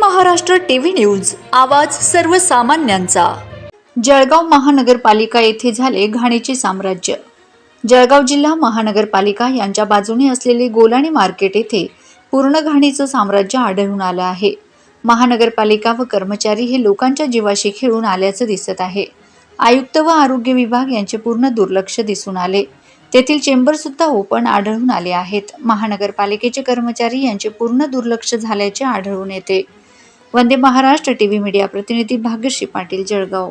Maharashtra TV news आवाज सर्वसामान्यांचा. जळगाव महानगरपालिका येथे झाले घाणीचे साम्राज्य. जळगाव जिल्हा महानगरपालिका यांच्या बाजूने असलेले गोलाणी मार्केट येथे पूर्ण घाणीचं साम्राज्य आढळून आलं आहे. महानगरपालिका व कर्मचारी हे लोकांच्या जीवाशी खेळून आल्याचं दिसत आहे. आयुक्त व आरोग्य विभाग यांचे पूर्ण दुर्लक्ष दिसून आले. तेथील चेंबर सुद्धा ओपन आढळून आले आहेत. महानगरपालिकेचे कर्मचारी यांचे पूर्ण दुर्लक्ष झाल्याचे आढळून येते. Vande Maharashtra T V media प्रतिनिधी Bhagyashree Patil Jalgaon.